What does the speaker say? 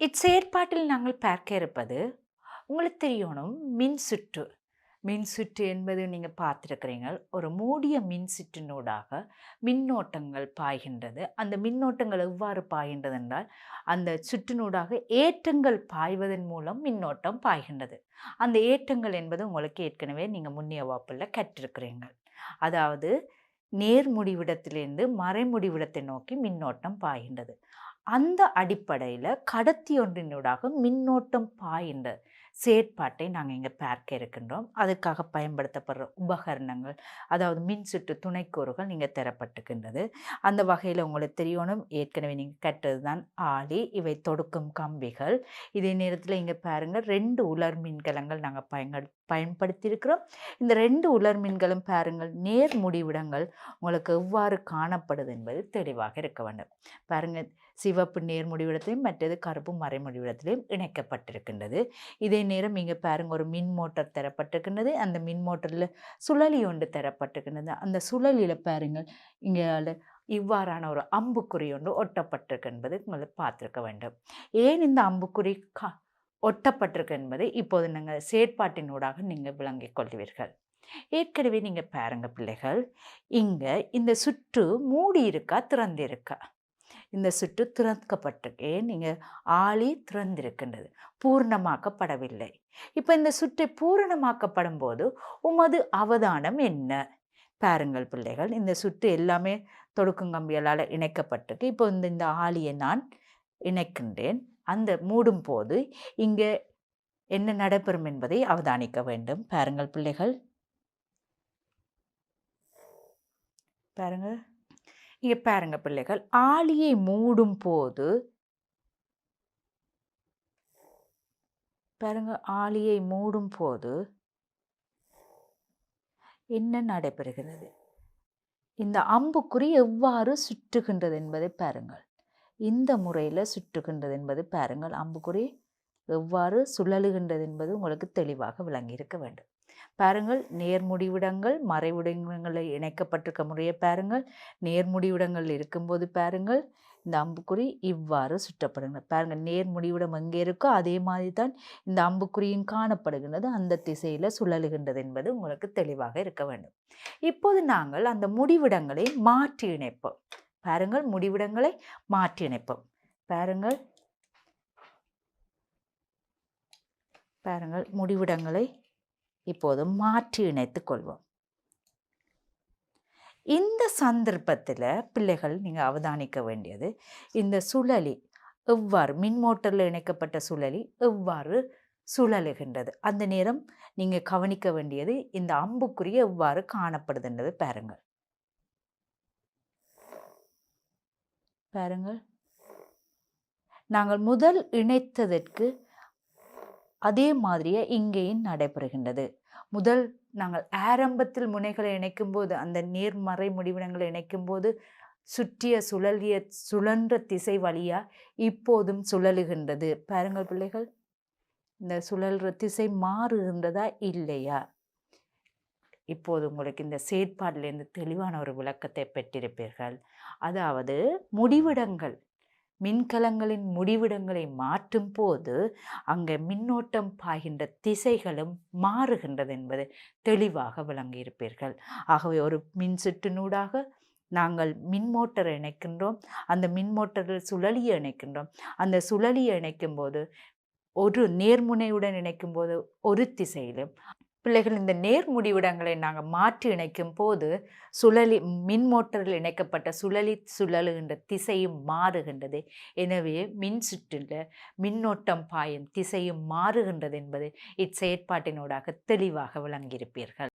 இச்செயற்பாட்டில் நாங்கள் பார்க்க இருப்பது உங்களுக்கு தெரியணும் மின் சுற்று. மின் சுற்று என்பது நீங்கள் பார்த்துருக்கிறீங்க. ஒரு மூடிய மின் சுற்றினூடாக மின்னோட்டங்கள் பாய்கின்றது. அந்த மின்னோட்டங்கள் எவ்வாறு பாய்கின்றது என்றால் அந்த சுற்றினூடாக ஏற்றங்கள் பாய்வதன் மூலம் மின்னோட்டம் பாய்கின்றது. அந்த ஏற்றங்கள் என்பது உங்களுக்கு ஏற்கனவே நீங்கள் முன்னிய வாப்பில் கற்றிருக்கிறீங்க அதாவது நேர்முடிவிடத்திலிருந்து மறைமுடிவிடத்தை நோக்கி மின்னோட்டம் பாய்கின்றது. அந்த அடிப்படையில் கடத்தி ஒன்றினூடாக மின்னோட்டம் பாயின்ற செயற்பாட்டை நாங்கள் இங்கே பார்க்க இருக்கின்றோம். அதுக்காக பயன்படுத்தப்படுற உபகரணங்கள் அதாவது மின் சுற்று துணைக்கூறுகள் நீங்கள் தரப்பட்டுக்கின்றது அந்த வகையில் உங்களுக்கு தெரியணும். ஏற்கனவே நீங்கள் கற்றது தான் ஆளி இவை தொடுக்கும் கம்பிகள். இதே நேரத்தில் இங்கே பாருங்கள் ரெண்டு உலர் மின்கலங்கள் நாங்கள் பயன்படு பயன்படுத்தியிருக்கிறோம். இந்த ரெண்டு உலர் மின்களும் பாருங்கள் நேர் முடிவிடங்கள் உங்களுக்கு எவ்வாறு காணப்படுது என்பது தெளிவாக இருக்க வேண்டும். பாருங்கள் சிவ சிவப்பு நேர்முடிவிடத்திலையும் மற்றது கருப்பு மறைமுடிவிடத்திலையும் இணைக்கப்பட்டிருக்கின்றது. இதே நேரம் இங்கே பாருங்க ஒரு மின் மோட்டார் தரப்பட்டிருக்கின்றது. அந்த மின் மோட்டரில் சுழலி ஒன்று தரப்பட்டிருக்கின்றது. அந்த சுழலியில் பாருங்கள் இங்கே இவ்வாறான ஒரு அம்புக்குறி ஒன்று ஒட்டப்பட்டிருக்கு என்பது உங்களுக்கு பார்த்துருக்க வேண்டும். ஏன் இந்த அம்புக்குறி கா ஒட்டப்பட்டிருக்கு என்பதை இப்போது நீங்கள் செயற்பாட்டினூடாக நீங்கள் விளங்கிக் கொள்வீர்கள். ஏற்கனவே நீங்கள் பாருங்க பிள்ளைகள் இங்கே இந்த சுற்று மூடி இருக்கா திறந்து இருக்கா இந்த சுற்று திறக்கப்பட்டிருக்கு நீங்கள் ஆளி திறந்திருக்கின்றது. பூர்ணமாக்கப்படவில்லை. இப்போ இந்த சுற்றை பூரணமாக்கப்படும் போது உமது அவதானம் என்ன? பாருங்கள் பிள்ளைகள் இந்த சுற்று எல்லாமே தொடுக்குங்கம்பியலால் இணைக்கப்பட்டிருக்கு. இப்போ இந்த இந்த ஆளியை நான் இணைக்கின்றேன். அந்த மூடும் போது இங்கே என்ன நடைபெறும் என்பதை அவதானிக்க வேண்டும். பாருங்கள் பிள்ளைகள். பாருங்கள். இங்கே பாருங்க பிள்ளைகள் ஆளியை மூடும் போது பாருங்க ஆளியை மூடும் போது என்ன நடைபெறுகிறது? இந்த அம்புக்குறி எவ்வாறு சுற்றுகின்றது என்பதை பாருங்கள். இந்த முறையில் சுற்றுகின்றது என்பது பாருங்கள். அம்புக்குறி எவ்வாறு சுழலுகின்றது என்பது உங்களுக்கு தெளிவாக விளங்கியிருக்க வேண்டும். பாருங்கள் நேர்முடிவிடங்கள் மறைவிடங்களை இணைக்கப்பட்டிருக்க முறையை பாருங்கள் நேர்முடிவிடங்கள் இருக்கும்போது பாருங்கள் இந்த அம்புக்குறி இவ்வாறு சுற்றப்படுகிறது பாருங்கள் நேர்முடிவிடம் எங்கே இருக்கோ அதே மாதிரி தான் இந்த அம்புக்குறியும் காணப்படுகின்றது. அந்த திசையில் சுழலுகின்றது என்பது உங்களுக்கு தெளிவாக இருக்க வேண்டும். இப்போது நாங்கள் அந்த முடிவிடங்களை மாற்றி இணைப்போம். பாருங்கள் முடிவிடங்களை மாற்றி இணைப்போம். பாருங்கள் பாருங்கள் முடிவிடங்களை இப்போது மாற்றி இணைத்து கொள்வோம். இந்த சந்தர்ப்பத்தில் பிள்ளைகள் நீங்கள் அவதானிக்க வேண்டியது இந்த சுழலி எவ்வாறு மின் மோட்டரில் இணைக்கப்பட்ட சுழலி எவ்வாறு சுழலுகின்றது? அந்த நேரம் நீங்கள் கவனிக்க வேண்டியது இந்த அம்புக்குறி எவ்வாறு காணப்படுதுன்றது பாருங்கள். பாருங்கள். நாங்கள் முதல் இணைத்ததற்கு அதே மாதிரியே இங்கேயும் நடைபெறுகின்றது. முதல் நாங்கள் ஆரம்பத்தில் முனைகளை இணைக்கும்போது அந்த நேர்மறை முடிவிடங்களை இணைக்கும்போது சுற்றிய சுழலிய சுழன்ற திசை வழியாக இப்போதும் சுழலுகின்றது. பாருங்கள் பிள்ளைகள் இந்த சுழல்ற திசை மாறுகின்றதா இல்லையா? இப்போது உங்களுக்கு இந்த செயற்பாட்டிலிருந்து தெளிவான ஒரு விளக்கத்தை பெற்றிருப்பீர்கள். அதாவது முடிவிடங்கள் மின்கலங்களின் முடிவிடங்களை மாற்றும் போது அங்கே மின்னோட்டம் பாய்கின்ற திசைகளும் மாறுகின்றது என்பது தெளிவாக விளங்கியிருப்பீர்கள். ஆகவே ஒரு மின் சுற்றினூடாக நாங்கள் மின்மோட்டரை இணைக்கின்றோம். அந்த மின் மோட்டரில் சுழலியை இணைக்கின்றோம். அந்த சுழலியை இணைக்கும் போது ஒரு நேர்முனையுடன் இணைக்கும் போது ஒரு திசையிலும் பிள்ளைகள் இந்த நேர் முடிவிடங்களை நாங்கள் மாற்றி இணைக்கும் போது சுழலி மின் மோட்டரில் இணைக்கப்பட்ட சுழலி சுழலுகின்ற திசையும் மாறுகின்றது. எனவே மின் சுற்றில் மின்னோட்டம் பாயும் திசையும் மாறுகின்றது என்பது இச்செயற்பாட்டினூடாக தெளிவாக விளங்கியிருப்பீர்கள்.